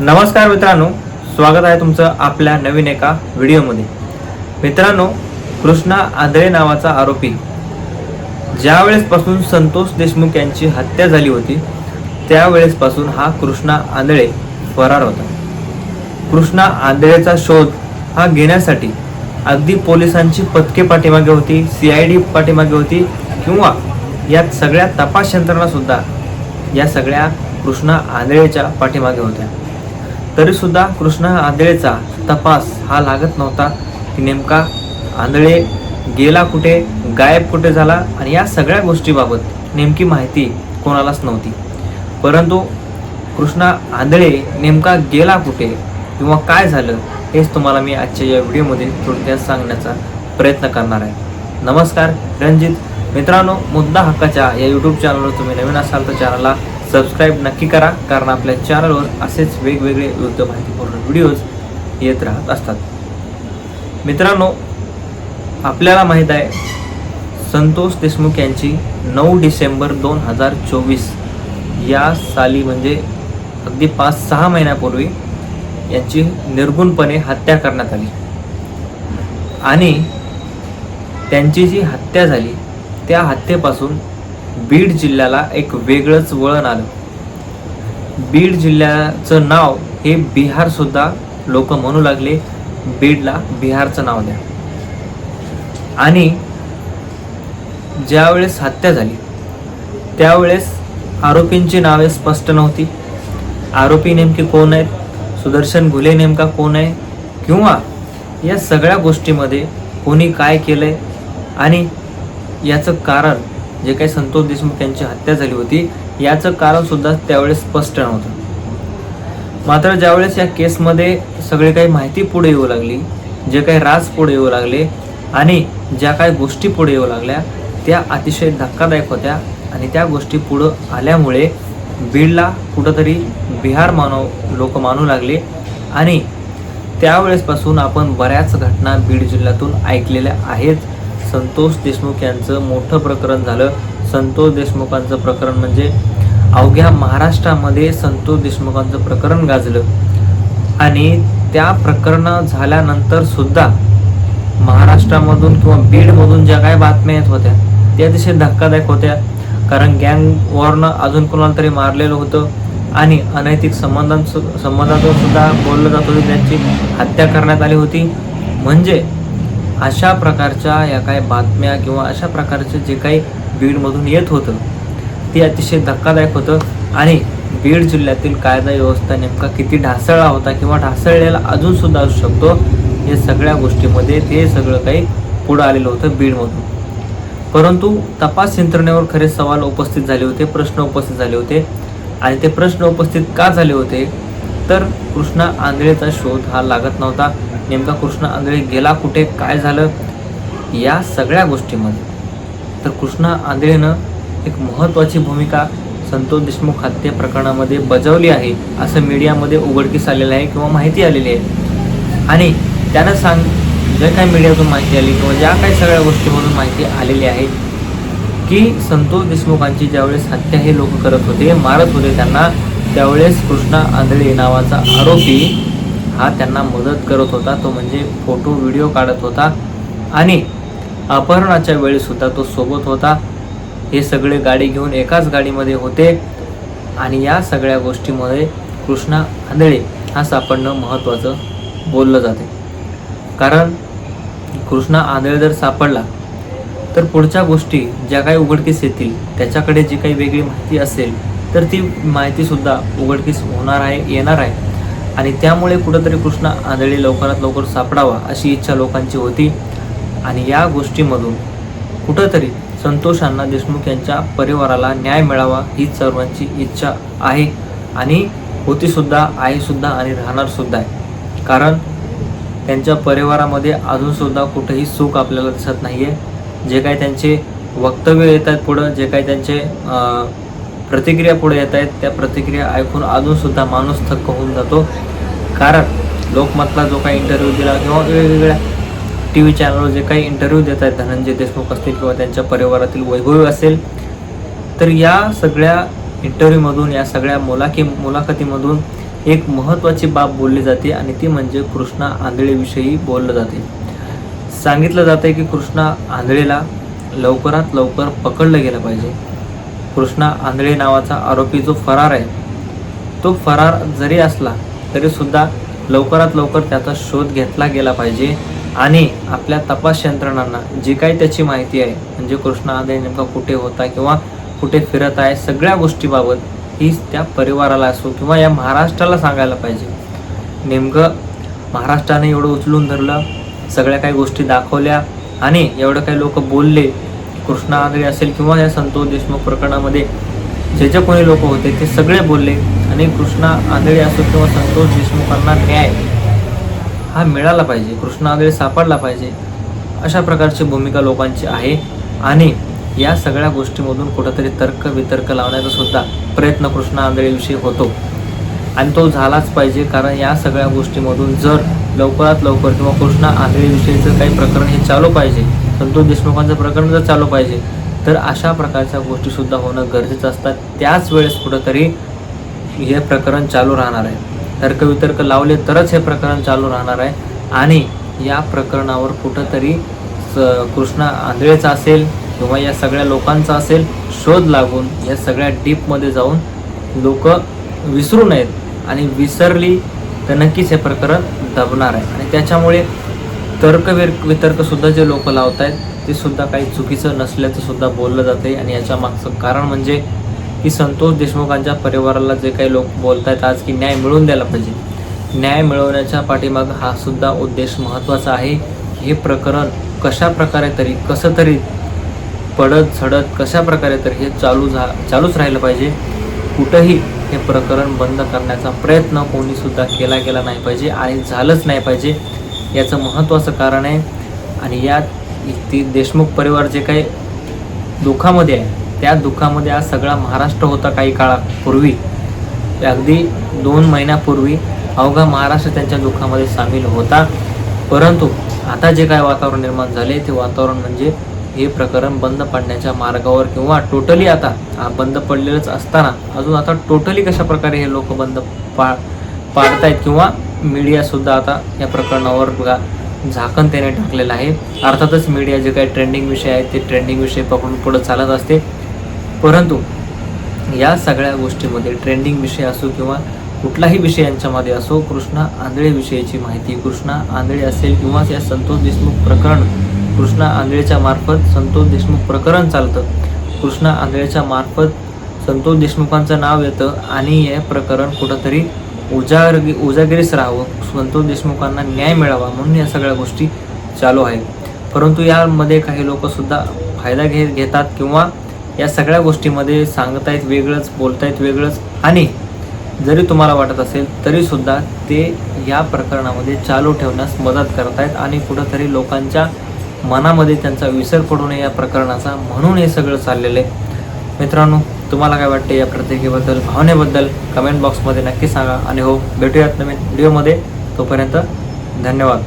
नमस्कार मित्रांनो स्वागत आहे तुमचं आपल्या नवीन एका व्हिडिओमध्ये. मित्रांनो कृष्णा आंधळे नावाचा आरोपी. ज्यावेळेसपासून संतोष देशमुख यांची हत्या झाली होती त्यावेळेसपासून हा कृष्णा आंधळे फरार होता. कृष्णा आंधळेचा शोध हा घेण्यासाठी अगदी पोलिसांची पथके पाठीमागे होती सी आय डी पाठीमागे होती किंवा या सगळ्या तपास यंत्रणा सुद्धा या सगळ्या कृष्णा आंधळेच्या पाठीमागे होत्या. तरीसुद्धा कृष्णा आंधळेचा तपास हा लागत नव्हता. की नेमका आंधळे गेला कुठे गायब कुठे झाला आणि या सगळ्या गोष्टीबाबत नेमकी माहिती कोणालाच नव्हती. परंतु कृष्णा आंधळे नेमका गेला कुठे किंवा काय झालं हेच तुम्हाला मी आजच्या या व्हिडिओमध्ये थोडक्यात सांगण्याचा प्रयत्न करणार आहे. नमस्कार रणजित. मित्रांनो मुद्दा हक्काच्या या यूट्यूब चॅनलवर तुम्ही नवीन असाल तर चॅनलला सबस्क्राईब नक्की करा कारण आपल्या चॅनलवर असेच वेगवेगळे युद्ध माहितीपूर्ण व्हिडिओज येत राहत असतात. मित्रांनो आपल्याला माहीत आहे संतोष देशमुख यांची नऊ डिसेंबर दोन हजार चोवीस या साली म्हणजे अगदी पाच सहा महिन्यापूर्वी यांची निर्गुणपणे हत्या करण्यात आली. आणि त्यांची जी हत्या झाली त्या हत्येपासून बीड जिल्ह्याला एक वेगळंच वळण आलं. बीड जिल्ह्याचं नाव हे बिहारसुद्धा लोक म्हणू लागले बीडला बिहारचं नाव द्या. आणि ज्यावेळेस हत्या झाली त्यावेळेस आरोपींची नावे स्पष्ट नव्हती. आरोपी नेमके कोण आहेत? सुदर्शन घुले नेमका कोण आहे? किंवा या सगळ्या गोष्टीमध्ये कोणी काय केलं आहे आणि याचं कारण जे काही संतोष देशमुख यांची हत्या झाली होती याचं कारण सुद्धा त्यावेळेस स्पष्ट नव्हतं. मात्र ज्यावेळेस या केसमध्ये सगळी काही माहिती पुढे येऊ लागली जे काही राज पुढे येऊ लागले आणि ज्या काही गोष्टी पुढे येऊ लागल्या त्या अतिशय धक्कादायक होत्या आणि त्या गोष्टी पुढं आल्यामुळे बीडला कुठंतरी बिहार मानव लोक मानू लागले आणि त्यावेळेसपासून आपण बऱ्याच घटना बीड जिल्ह्यातून ऐकलेल्या आहेत. संतोष देशमुख यांचं मोठं प्रकरण झालं. संतोष देशमुखांचं प्रकरण म्हणजे अवघ्या महाराष्ट्रामध्ये संतोष देशमुखांचं प्रकरण गाजलं. आणि त्या प्रकरण झाल्यानंतर सुद्धा महाराष्ट्रामधून किंवा बीडमधून ज्या काही बातम्या येत होत्या त्या अतिशय धक्कादायक होत्या. कारण गँग वॉरनं अजून कोणाला तरी मारलेलं होतं. आणि अनैतिक संबंधांसु संबंधातून सुद्धा बोललं जात होतं त्यांची हत्या करण्यात आली होती. म्हणजे अशा प्रकारच्या या काही बातम्या किंवा अशा प्रकारचे जे काही बीडमधून येत होतं ते अतिशय धक्कादायक होतं. आणि बीड जिल्ह्यातील कायदा व्यवस्था नेमका किती ढासळला होता किंवा ढासळलेला अजून सुद्धा असू शकतो हे सगळ्या गोष्टीमध्ये ते सगळं काही पुढं आलेलं होतं बीडमधून. परंतु तपास यंत्रणेवर खरे सवाल उपस्थित झाले होते प्रश्न उपस्थित झाले होते. आणि ते प्रश्न उपस्थित का झाले होते तर कृष्णा आंधळेचा शोध हा लागत नव्हता. नेमका कृष्णा आंधळे गेला कुठे? काय झालं? या सगळ्या गोष्टीमध्ये. तर कृष्णा आंधळेनं एक महत्त्वाची भूमिका संतोष देशमुख हत्या प्रकरणामध्ये बजावली आहे असं मीडियामध्ये उघडकीस आलेलं आहे किंवा माहिती आलेली आहे. आणि त्यानं सांग ज्या काही मीडियातून माहिती आली किंवा ज्या काही सगळ्या गोष्टीमधून माहिती आलेली आहे की संतोष देशमुखांची ज्यावेळेस हत्या हे लोक करत होते मारत होते त्यांना त्यावेळेस कृष्णा आंधळे नावाचा आरोपी हा त्यांना मदत करत होता. तो म्हणजे फोटो व्हिडिओ काढत होता आणि अपहरणाच्या वेळेसुद्धा तो सोबत होता. हे सगळे गाडी घेऊन एकाच गाडीमध्ये होते आणि या सगळ्या गोष्टीमध्ये कृष्णा आंधळे हा सापडणं महत्त्वाचं बोललं जाते. कारण कृष्णा आंधळे जर सापडला तर पुढच्या गोष्टी ज्या काही उघडकीस येतील त्याच्याकडे जी काही वेगळी माहिती असेल तर ती माहितीसुद्धा उघडकीस होणार आहे येणार आहे. आणि त्यामुळे कुठंतरी कृष्णा आंधळी लवकरात लवकर सापडावा अशी इच्छा लोकांची होती. आणि या गोष्टीमधून कुठंतरी संतोष अण्णा देशमुख यांच्या परिवाराला न्याय मिळावा ही सर्वांची इच्छा आहे. आणि होतीसुद्धा आहेसुद्धा आणि राहणारसुद्धा आहे. कारण त्यांच्या परिवारामध्ये अजूनसुद्धा कुठेही सुख आपल्याला दिसत नाही आहे जे काही त्यांचे वक्तव्य येत आहेत पुढं जे काही त्यांचे प्रतिक्रिया पुढे येत आहेत. त्या प्रतिक्रिया ऐकून अजूनसुद्धा माणूस थक्क होऊन जातो. कारण लोकमतला जो काही इंटरव्ह्यू दिला किंवा वेगवेगळ्या टी व्ही चॅनलवर जे काही इंटरव्ह्यू देत आहेत धनंजय देशमुख असतील किंवा त्यांच्या परिवारातील वैभवी असेल तर या सगळ्या इंटरव्ह्यूमधून या सगळ्या मुलाखी मुलाखतीमधून एक महत्त्वाची बाब बोलली जाते आणि ती म्हणजे कृष्णा आंधळेविषयी बोललं जाते. सांगितलं जातं की कृष्णा आंधळेला लवकरात लवकर पकडलं गेलं पाहिजे. कृष्णा आंधळे नावाचा आरोपी जो फरार आहे तो फरार जरी असला तरीसुद्धा लवकरात लवकर त्याचा शोध घेतला गेला पाहिजे आणि आपल्या तपास यंत्रणांना जी काही त्याची माहिती आहे म्हणजे कृष्णा आंधळे नेमका कुठे होता किंवा कुठे फिरत आहे सगळ्या गोष्टीबाबत ही त्या परिवाराला असो किंवा या महाराष्ट्राला सांगायला पाहिजे. नेमकं महाराष्ट्राने एवढं उचलून धरलं सगळ्या काही गोष्टी दाखवल्या आणि एवढं काही लोक बोलले कृष्णा आंधळे असेल किंवा या संतोष देशमुख प्रकरणामध्ये जे जे कोणी लोक होते ते सगळे बोलले आणि कृष्णा आंधळे असो किंवा संतोष देशमुखांना न्याय हा मिळाला पाहिजे कृष्णा आंधळे सापडला पाहिजे अशा प्रकारची भूमिका लोकांची आहे आणि या सगळ्या गोष्टीमधून कुठंतरी तर्क वितर्क लावण्याचा सुद्धा प्रयत्न कृष्णा आंधळेविषयी होतो. आणि तो झालाच पाहिजे कारण या सगळ्या गोष्टीमधून जर लवकरात लवकर किंवा कृष्णा आंधळेविषयीचं काही प्रकरण हे चालू पाहिजे संतोष देशमुखांचं प्रकरण जर चालू पाहिजे तर अशा प्रकारच्या गोष्टीसुद्धा होणं गरजेचं असतात. त्याच वेळेस कुठंतरी हे प्रकरण चालू राहणार आहे. तर्कवितर्क लावले तरच हे प्रकरण चालू राहणार आहे. आणि या प्रकरणावर कुठंतरी स- कृष्णा आंधळेचा असेल किंवा या सगळ्या लोकांचा असेल शोध लागून या सगळ्या डीपमध्ये जाऊन लोक विसरू नयेत आणि विसरली तर नक्कीच हे प्रकरण दबणार आहे. आणि त्याच्यामुळे तर्क वितर्कसुद्धा वितर्क सुद्धा जे लोक लावत आहेत ते सुद्धा काही चुकीचं नसल्याचं सुद्धा बोललं जाते आणि याच्या मागचं कारण म्हणजे की संतोष देशमुखांच्या परिवाराला जे काही लोक बोलत आहेत आज की न्याय मिळवून द्यायला पाहिजे. न्याय मिळवण्याच्या पाठीमाग हा सुद्धा उद्देश महत्त्वाचा आहे. हे प्रकरण कशा प्रकारे तरी कसं तरी पडत झडत कशा प्रकारे तरी हे चालू झा चालूच राहिलं पाहिजे. कुठंही हे प्रकरण बंद करण्याचा प्रयत्न कोणीसुद्धा केला गेला नाही पाहिजे आणि झालंच नाही पाहिजे. याचं महत्त्वाचं कारण आहे. आणि यात ती देशमुख परिवार जे काही दुःखामध्ये आहे त्या दुःखामध्ये आज सगळा महाराष्ट्र होता काही काळापूर्वी. अगदी दोन महिन्यापूर्वी अवघा महाराष्ट्र त्यांच्या दुःखामध्ये सामील होता. परंतु आता जे काय वातावरण निर्माण झाले ते वातावरण म्हणजे हे प्रकरण बंद पडण्याच्या मार्गावर किंवा टोटली आता हा बंद पडलेलंच असताना अजून आता टोटली कशा प्रकारे हे लोक बंद पा पाडतायत किंवा मीडियासुद्धा आता या प्रकरणावर बघा झाकण त्याने टाकलेलं आहे. अर्थातच मीडिया जे काही ट्रेंडिंग विषय आहेत ते ट्रेंडिंग विषय पकडून पुढं चालत असते. परंतु या सगळ्या गोष्टीमध्ये ट्रेंडिंग विषय असो किंवा कुठलाही विषय यांच्यामध्ये असो कृष्णा आंधळे विषयीची माहिती कृष्णा आंधळे असेल किंवा या संतोष देशमुख प्रकरण कृष्णा आंधळेच्या मार्फत संतोष देशमुख प्रकरण चालतं. कृष्णा आंधळेच्या मार्फत संतोष देशमुखांचं नाव येतं आणि हे प्रकरण कुठंतरी उजागर उजागिरीस राहावं. संतोष देशमुखांना न्याय मिळावा म्हणून या सगळ्या गोष्टी चालू आहेत. परंतु यामध्ये काही लोकसुद्धा फायदा घे घेतात किंवा या सगळ्या गोष्टीमध्ये सांगतायत वेगळंच बोलतायत वेगळंच आणि जरी तुम्हाला वाटत असेल तरीसुद्धा ते या प्रकरणामध्ये चालू ठेवण्यास मदत करतायत आणि कुठंतरी लोकांच्या मनामध्ये त्यांचा विसर पडू नये या प्रकरणाचा म्हणून हे सगळं चाललेलं आहे. मित्रांनो तुम्हाला काय वाटते या प्रत्येकीबद्दल भावनेबद्दल कमेंट बॉक्समध्ये नक्की सांगा. आणि हो भेटूयात नवीन व्हिडिओमध्ये तोपर्यंत धन्यवाद.